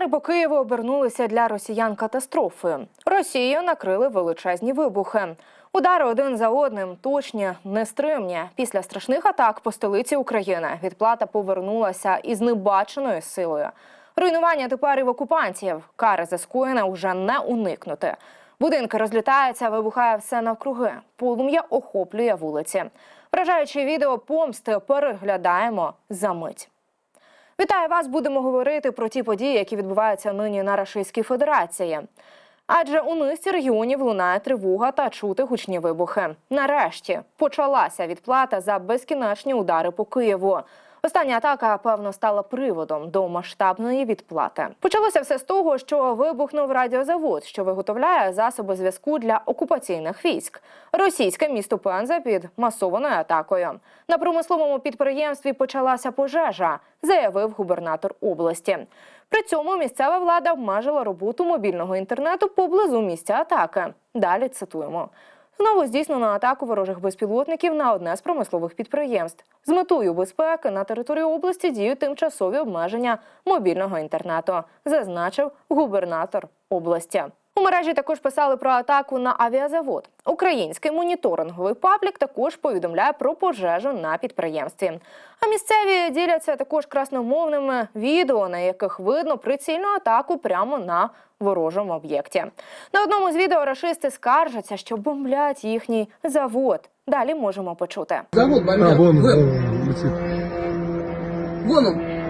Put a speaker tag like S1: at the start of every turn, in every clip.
S1: Удари по Києву обернулися для росіян катастрофою. Росію накрили величезні вибухи. Удари один за одним точні, нестримні. Після страшних атак по столиці України відплата повернулася із небаченою силою. Руйнування тепер і в окупантів. Кари за скоєне вже не уникнути. Будинки розлітаються, вибухає все навкруги. Полум'я охоплює вулиці. Вражаюче відео помсти переглядаємо за мить. Вітаю вас! Будемо говорити про ті події, які відбуваються нині на Рашистській Федерації. Адже у низці регіонів лунає тривога та чути гучні вибухи. Нарешті почалася відплата за безкінечні удари по Києву. Остання атака, певно, стала приводом до масштабної відплати. Почалося все з того, що вибухнув радіозавод, що виготовляє засоби зв'язку для окупаційних військ. Російське місто Пенза під масованою атакою. На промисловому підприємстві почалася пожежа, заявив губернатор області. При цьому місцева влада обмежила роботу мобільного інтернету поблизу місця атаки. Далі цитуємо. Знову здійснено атаку ворожих безпілотників на одне з промислових підприємств. З метою безпеки на території області діють тимчасові обмеження мобільного інтернету, зазначив губернатор області. У мережі також писали про атаку на авіазавод. Український моніторинговий паблік також повідомляє про пожежу на підприємстві. А місцеві діляться також красномовними відео, на яких видно прицільну атаку прямо на ворожому об'єкті. На одному з відео рашисти скаржаться, що бомблять їхній завод. Далі можемо почути.
S2: Завод бомбят.
S3: А, вон,
S2: Вон.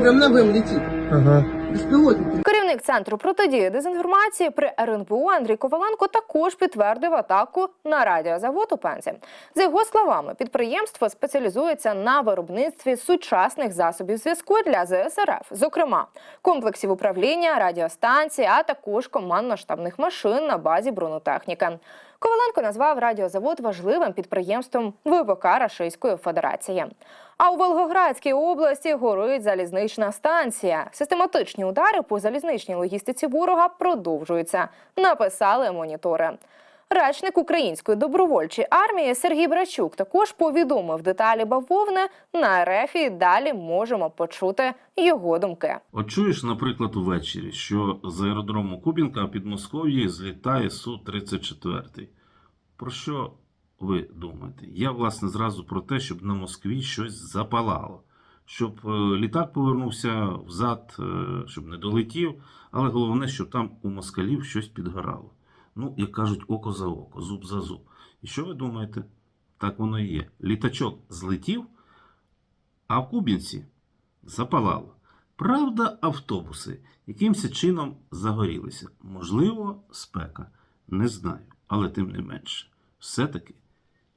S2: Прям на ВМ летит.
S3: Ага.
S2: Беспилотник.
S1: Керівник центру протидії дезінформації при РНБУ Андрій Коваленко також підтвердив атаку на радіозавод у Пензі. За його словами, підприємство спеціалізується на виробництві сучасних засобів зв'язку для ЗСРФ, зокрема комплексів управління, радіостанцій, а також командно-штабних машин на базі бронетехніки. Коваленко назвав радіозавод важливим підприємством ВПК Рашистської Федерації. А у Волгоградській області горить залізнична станція. Систематичні удари по залізничній логістиці ворога продовжуються. Написали монітори. Речник української добровольчої армії Сергій Брачук також повідомив деталі бавовни на РФ далі можемо почути його думки.
S4: От чуєш, наприклад, увечері, що з аеродрому Кубінка під Москов'єю злітає Су-34. Про що ви думаєте? Я, власне, зразу про те, щоб на Москві щось запалало, щоб е, літак повернувся взад, е, щоб не долетів, але головне, щоб там у москалів щось підгорало. Ну, як кажуть, око за око, зуб за зуб. І що ви думаєте? Так воно і є. Літачок злетів, а в Кубінці запалало. Правда, автобуси якимось чином загорілися. Можливо, спека. Не знаю, але тим не менше. Все-таки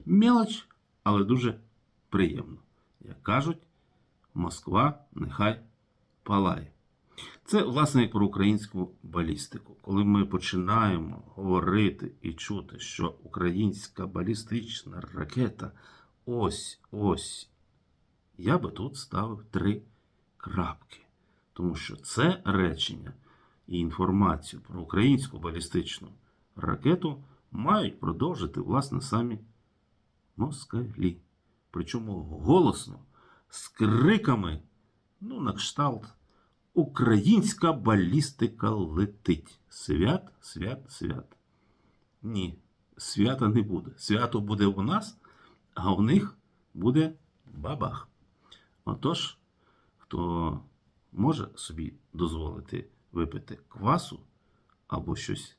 S4: мелоч, але дуже приємно. Як кажуть, Москва нехай палає. Це, власне, як про українську балістику. Коли ми починаємо говорити і чути, що українська балістична ракета ось ось я би тут ставив три крапки. Тому що це речення і інформацію про українську балістичну ракету мають продовжити, власне, самі москалі. Причому голосно, з криками, ну, на кшталт, українська балістика летить. Свят, свят, свят. Ні, свята не буде. Свято буде у нас, а у них буде бабах. Отож, хто може собі дозволити випити квасу або щось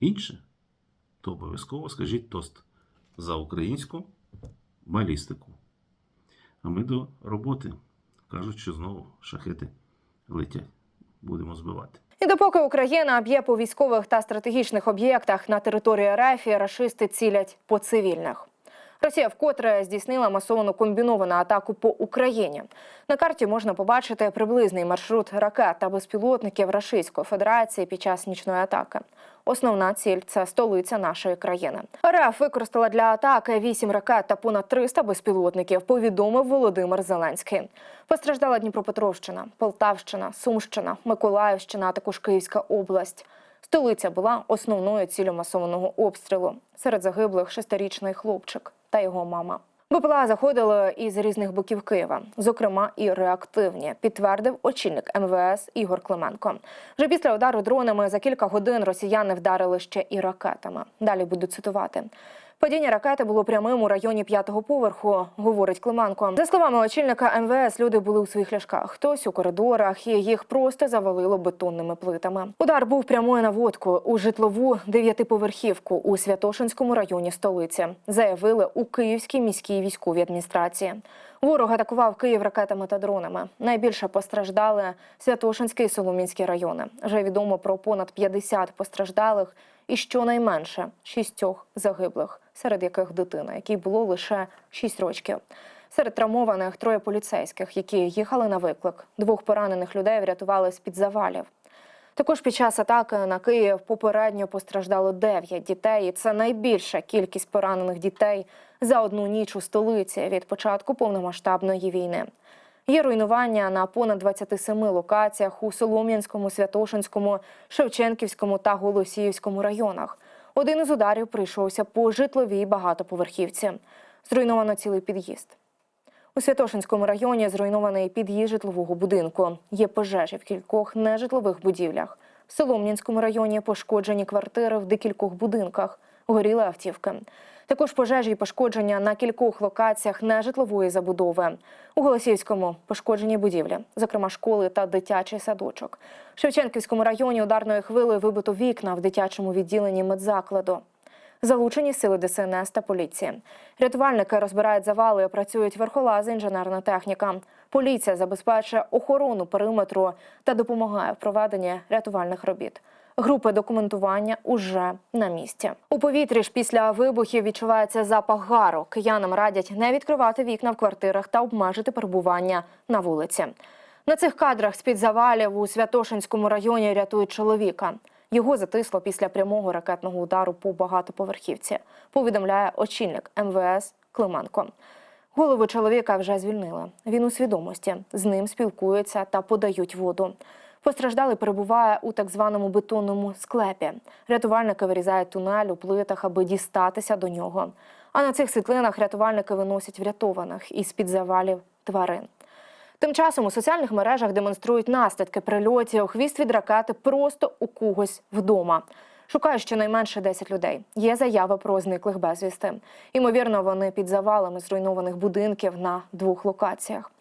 S4: інше, то обов'язково скажіть тост за українську балістику. А ми до роботи. Кажуть, що знову шахети летять. Будемо збивати.
S1: І допоки Україна б'є по військових та стратегічних об'єктах на території РФ, рашисти цілять по цивільних. Росія вкотре здійснила масовану комбіновану атаку по Україні. На карті можна побачити приблизний маршрут ракет та безпілотників Рашистської Федерації під час нічної атаки. Основна ціль це столиця нашої країни. РФ використала для атаки 8 ракет та понад 300 безпілотників. Повідомив Володимир Зеленський. Постраждала Дніпропетровщина, Полтавщина, Сумщина, Миколаївщина, а також Київська область. Столиця була основною ціллю масованого обстрілу. Серед загиблих шестирічний хлопчик та його мама. БПЛА заходили із різних боків Києва, зокрема і реактивні, підтвердив очільник МВС Ігор Клименко. Вже після удару дронами за кілька годин росіяни вдарили ще і ракетами. Далі буду цитувати. Падіння ракети було прямим у районі п'ятого поверху, говорить Клименко. За словами очільника МВС, люди були у своїх ляшках. хтось у коридорах, і їх просто завалило бетонними плитами. Удар був прямою наводкою у житлову дев'ятиповерхівку у Святошинському районі столиці. Заявили у Київській міській військовій адміністрації. Ворог атакував Київ ракетами та дронами. Найбільше постраждали Святошинський і Соломінський райони. Вже відомо про понад 50 постраждалих і щонайменше шістьох загиблих, серед яких дитина, якій було лише 6 років. Серед травмованих троє поліцейських, які їхали на виклик. Двох поранених людей врятували з-під завалів. Також під час атаки на Київ попередньо постраждало 9 дітей. І це найбільша кількість поранених дітей за одну ніч у столиці від початку повномасштабної війни. Є руйнування на понад 27 локаціях у Солом'янському, Святошинському, Шевченківському та Голосіївському районах. Один із ударів прийшовся по житловій багатоповерхівці. Зруйновано цілий під'їзд. У Святошинському районі зруйнований під'їзд житлового будинку. Є пожежі в кількох нежитлових будівлях. В Солом'янському районі пошкоджені квартири в декількох будинках, горіли автівки. Також пожежі і пошкодження на кількох локаціях нежитлової забудови. У Голосіївському пошкоджені будівлі, зокрема школи та дитячий садочок. В Шевченківському районі ударною хвилею вибито вікна в дитячому відділенні медзакладу. Залучені сили ДСНС та поліції. Рятувальники розбирають завали, працюють верхолази, інженерна техніка. Поліція забезпечує охорону периметру та допомагає в проведенні рятувальних робіт. Групи документування уже на місці. У повітрі ж після вибухів відчувається запах гару. Киянам радять не відкривати вікна в квартирах та обмежити перебування на вулиці. На цих кадрах з-під завалів у Святошинському районі рятують чоловіка. Його затисло після прямого ракетного удару по багатоповерхівці, повідомляє очільник МВС Клименко. Голову чоловіка вже звільнили. Він у свідомості. З ним спілкуються та подають воду. Постраждалий перебуває у так званому бетонному склепі. Рятувальники вирізають тунель у плитах, аби дістатися до нього. А на цих світлинах рятувальники виносять врятованих із під завалів тварин. Тим часом у соціальних мережах демонструють наслідки прильотів. Хвіст від ракети просто у когось вдома. Шукають щонайменше 10 людей. Є заяви про зниклих безвісти. Ймовірно, вони під завалами зруйнованих будинків на двох локаціях.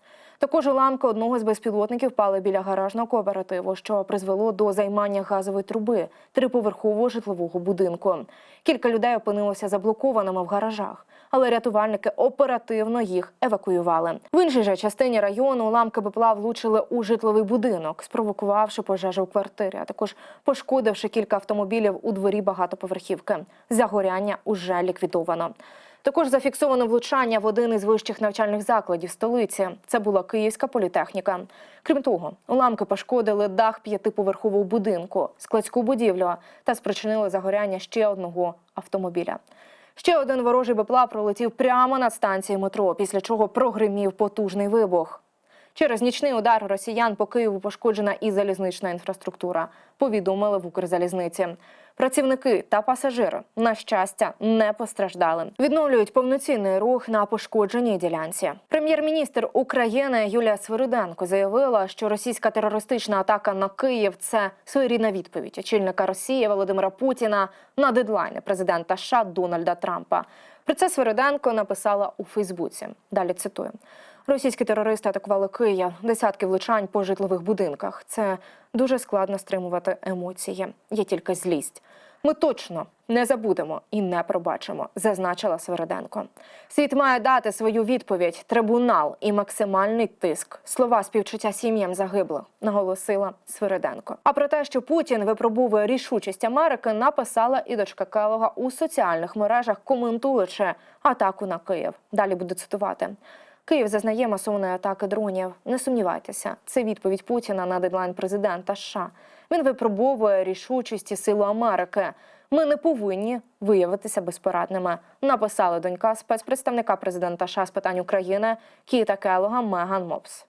S1: Також уламки одного з безпілотників впали біля гаражного кооперативу, що призвело до займання газової труби триповерхового житлового будинку. Кілька людей опинилося заблокованими в гаражах, але рятувальники оперативно їх евакуювали. В іншій же частині району уламки БПЛА влучили у житловий будинок, спровокувавши пожежу у квартирі, а також пошкодивши кілька автомобілів у дворі багатоповерхівки. Загоряння уже ліквідовано. Також зафіксовано влучання в один із вищих навчальних закладів столиці. Це була Київська політехніка. Крім того, уламки пошкодили дах п'ятиповерхового будинку, складську будівлю та спричинили загоряння ще одного автомобіля. Ще один ворожий бепла пролетів прямо над станцією метро, після чого прогримів потужний вибух. Через нічний удар росіян по Києву пошкоджена і залізнична інфраструктура. Повідомили в Укрзалізниці. Працівники та пасажири, на щастя, не постраждали. Відновлюють повноцінний рух на пошкодженій ділянці. Прем'єр-міністр України Юлія Свириденко заявила, що російська терористична атака на Київ це своєрідна відповідь очільника Росії Володимира Путіна на дедлайни президента США Дональда Трампа. Про це Свириденко написала у Фейсбуці. Далі цитую. Російські терористи атакували Київ, десятки влучань по житлових будинках. Це дуже складно стримувати емоції. Є тільки злість. Ми точно не забудемо і не пробачимо, зазначила Свериденко. Світ має дати свою відповідь, трибунал і максимальний тиск. Слова співчуття сім'ям загиблих, наголосила Свириденко. А про те, що Путін випробовує рішучість Америки, написала і дочка Келога у соціальних мережах, коментуючи атаку на Київ. Далі буду цитувати. Київ зазнає масовної атаки дронів. Не сумнівайтеся, це відповідь Путіна на дедлайн президента США. Він випробовує рішучість і силу Америки. Ми не повинні виявитися безпорадними. Написала донька спецпредставника президента США з питань України Кіта Келога Меган Мопс.